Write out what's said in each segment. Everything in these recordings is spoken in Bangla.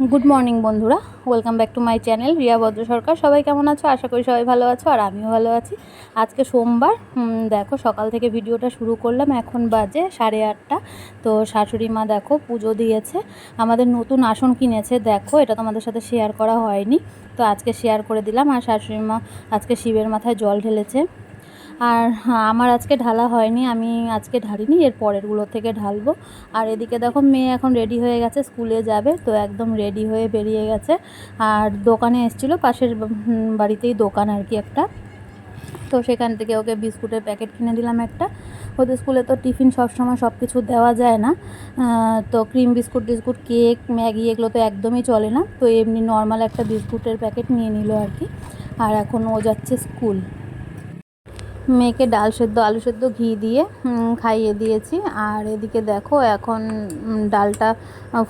গুড মর্নিং বন্ধুরা। Welcome back to my channel Riya Bhadra Sarkar সবাই কেমন আছো? আশা করি সবাই ভালো আছো, আর আমিও ভালো আছি। আজকে সোমবার দেখো, সকাল থেকে ভিডিওটা শুরু করলাম। এখন বাজে সাড়ে আটটা। তো শাশুড়ি মা, দেখো, পুজো দিয়েছে। আমাদের নতুন আসন কিনেছে, দেখো, এটা তোমাদের সাথে শেয়ার করা হয়নি। তো আজকে শেয়ার করে দিলাম। আর শাশুড়ি মা, আজকে শিবের মাথায় জল ঢেলেছে। আর হ্যাঁ, আমার আজকে ঢালা হয়নি আমি আজকে ঢালিনি এর পরেরগুলো থেকে ঢালবো। আর এদিকে দেখো মেয়ে এখন রেডি হয়ে গেছে স্কুলে যাবে তো একদম রেডি হয়ে বেরিয়ে গেছে। আর দোকানে এসেছিল পাশের বাড়িতেই দোকান আর কি একটা। তো সেখান থেকে ওকে বিস্কুটের প্যাকেট কিনে দিলাম একটা। ওদের স্কুলে তো টিফিন সবসময় সব কিছু দেওয়া যায় না। তো ক্রিম বিস্কুট টিস্কুট কেক ম্যাগি এগুলো তো একদমই চলে না। তো এমনি নর্মাল একটা বিস্কুটের প্যাকেট নিয়ে নিল আর কি। আর এখন ও যাচ্ছে স্কুল। মেয়েকে ডাল সেদ্ধ, আলু সেদ্ধ ঘি দিয়ে খাইয়ে দিয়েছি। আর এদিকে দেখো, এখন ডালটা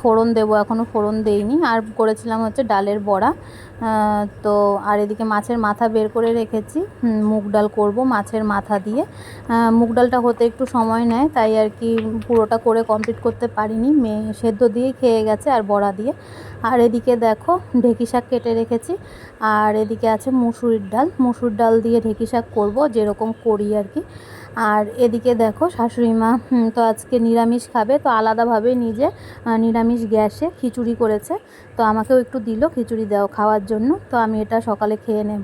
ফোড়ন দেবো এখনও ফোড়ন দেইনি। আর করেছিলাম হচ্ছে ডালের বড়া। তো, আর এদিকে মাছের মাথা বের করে রেখেছি। মুগ ডাল করব মাছের মাথা দিয়ে। মুগ ডালটা হতে একটু সময় নেয়, তাই আর কি পুরোটা করে কমপ্লিট করতে পারিনি। মেয়ে সেদ্ধ দিয়েই খেয়ে গেছে আর বড়া দিয়ে। আর এদিকে দেখো, ঢেঁকি শাক কেটে রেখেছি। আর এদিকে আছে মুসুরির ডাল। মুসুর ডাল দিয়ে ঢেঁকি শাক করব, যেরকম করি আর কি। আর এদিকে দেখো শাশুড়ি মা তো আজকে নিরামিষ খাবে, তো আলাদাভাবে নিজে নিরামিষ গ্যাসে খিচুড়ি করেছে। তো আমাকেও একটু দিল খিচুড়ি দাও খাওয়ার জন্য, তো আমি এটা সকালে খেয়ে নেব।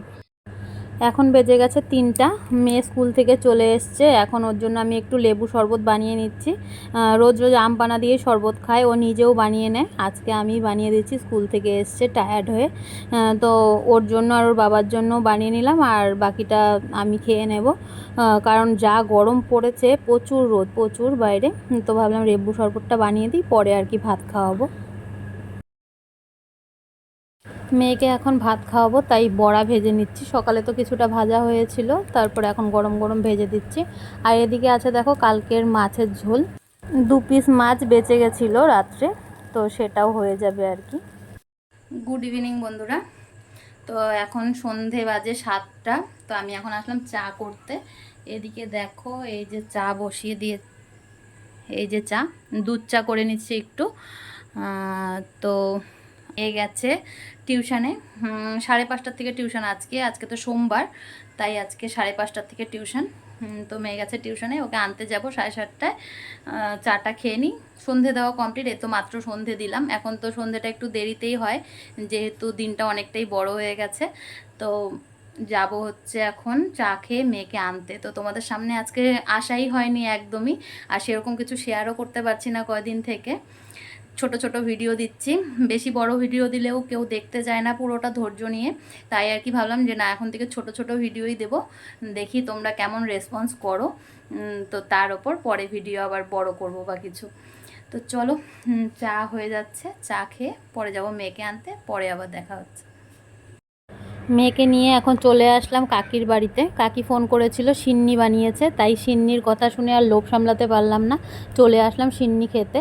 এখন বেজে গেছে তিনটা। মেয়ে স্কুল থেকে চলে এসছে। এখন ওর জন্য আমি একটু লেবু শরবত বানিয়ে নিচ্ছি। রোজ রোজ আম পানা দিয়ে শরবত খায়। ও নিজেও বানিয়ে নেয়। আজকে আমি বানিয়ে দিচ্ছি। স্কুল থেকে এসছে টায়ার্ড হয়ে। তো ওর জন্য আর ওর বাবার জন্য বানিয়ে নিলাম। আর বাকিটা আমি খেয়ে নেব। কারণ যা গরম পড়েছে, প্রচুর রোদ, প্রচুর বাইরে। তো ভাবলাম লেবু শরবতটা বানিয়ে দিই। পরে আর কি ভাত খাওয়াবো। মেয়েকে এখন ভাত খাওয়াবো, তাই বড়া ভেজে নিচ্ছি। সকালে তো কিছুটা ভাজা হয়েছিল, তারপরে এখন গরম গরম ভেজে দিচ্ছি। আর এদিকে আছে দেখো কালকের মাছের ঝোল। দু পিস মাছ বেঁচে গেছিল রাত্রে, তো সেটাও হয়ে যাবে আর কি। গুড ইভিনিং বন্ধুরা। তো এখন সন্ধে বাজে সাতটা, তো আমি এখন আসলাম চা করতে। এদিকে দেখো এই যে চা বসিয়ে দিয়ে, এই যে চা, দুধ চা করে নিচ্ছি একটু। তো এ গেছে টিউশানে। সাড়ে পাঁচটার থেকে টিউশন আজকে। আজকে তো সোমবার, তাই আজকে সাড়ে পাঁচটার থেকে টিউশন। তো মেয়ে গেছে টিউশনে, ওকে আনতে যাব সাড়ে সাতটায়। চাটা খেয়ে নিই। সন্ধে দেওয়া কমপ্লিট এ তো মাত্র সন্ধে দিলাম। এখন তো সন্ধেটা একটু দেরিতেই হয়, যেহেতু দিনটা অনেকটাই বড় হয়ে গেছে। তো যাব হচ্ছে এখন চা খেয়ে মেয়েকে আনতে। তো তোমাদের সামনে আজকে আসাই হয়নি একদমই, আর সেরকম কিছু শেয়ারও করতে পারছি না কয়দিন থেকে। ছোট ছোট ভিডিও দিচ্ছি। বেশি বড় ভিডিও দিলেও কেউ দেখতে যায় না পুরোটা ধৈর্য নিয়ে। তাই আর কি ভাবলাম যে না, এখন থেকে ছোট ছোট ভিডিওই দেব। দেখি তোমরা কেমন রেসপন্স করো। তো তার ওপর পরে ভিডিও আবার বড় করব বা কিছু। তো চলো চা হয়ে যাচ্ছে, চা খেয়ে পরে যাব মেয়েকে আনতে, পরে আবার দেখা হচ্ছে। মেয়েকে নিয়ে এখন চলে আসলাম কাকির বাড়িতে। কাকি ফোন করেছিল, সিন্নি বানিয়েছে, তাই সিন্নির কথা শুনে আর লোভ সামলাতে পারলাম না। চলে আসলাম সিন্নি খেতে।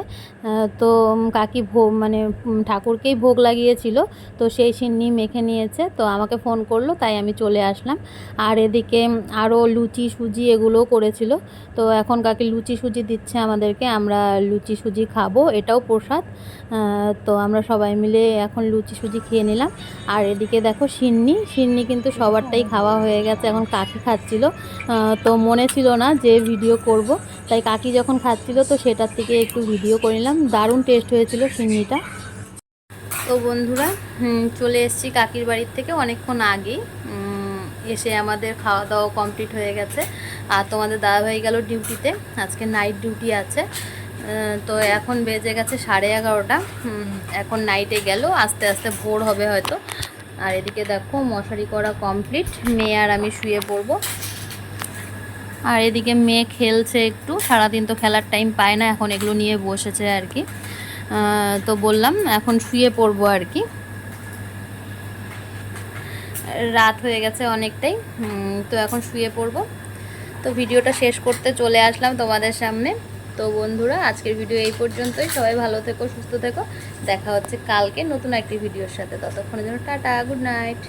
তো কাকি ভোগ মানে ঠাকুরকেই ভোগ লাগিয়েছিল, তো সেই সিন্নি মেখে নিয়েছে, তো আমাকে ফোন করল, তাই আমি চলে আসলাম। আর এদিকে আরও লুচি সুজি এগুলোও করেছিল, তো এখন কাকি লুচি সুজি দিচ্ছে আমাদেরকে, আমরা লুচি সুজি খাব, এটাও প্রসাদ। তো আমরা সবাই মিলে এখন লুচি সুজি খেয়ে নিলাম। আর এদিকে দেখো সিন্নি সিন্নি কিন্তু সবারটাই খাওয়া হয়ে গেছে, এখন কাকি খাচ্ছিল। তো মনে ছিল না যে ভিডিও করব। তাই কাকি যখন খাচ্ছিল তো সেটার থেকে একটু ভিডিও করে নিলাম। দারুণ টেস্ট হয়েছিল সিন্নিটা তো বন্ধুরা চলে এসেছি কাকির বাড়ির থেকে অনেকক্ষণ আগেই এসে আমাদের খাওয়া দাওয়া কমপ্লিট হয়ে গেছে। আর তোমাদের দাদা হয়ে গেল ডিউটিতে আজকে নাইট ডিউটি আছে। তো এখন বেজে গেছে সাড়ে এগারোটা। এখন নাইটে গেল। আস্তে আস্তে ভোর হবে হয়তো। আর এদিকে দেখো মশারি করা কমপ্লিট মেয়ে আর আমি শুয়ে পড়ব। আর এদিকে মেয়ে খেলছে একটু। সারাদিন তো খেলার টাইম পায় না, এখন এগুলো নিয়ে বসেছে আর কি। তো বললাম এখন শুয়ে পড়ব আর কি। রাত হয়ে গেছে অনেকটাই। তো এখন শুয়ে পড়ব। তো ভিডিওটা শেষ করতে চলে আসলাম তোমাদের সামনে। তো বন্ধুরা, আজকের ভিডিও এই পর্যন্তই। সবাই ভালো থেকো, সুস্থ থেকো। দেখা হচ্ছে কালকে নতুন একটি ভিডিওর সাথে। ততক্ষণের জন্য টাটা গুড নাইট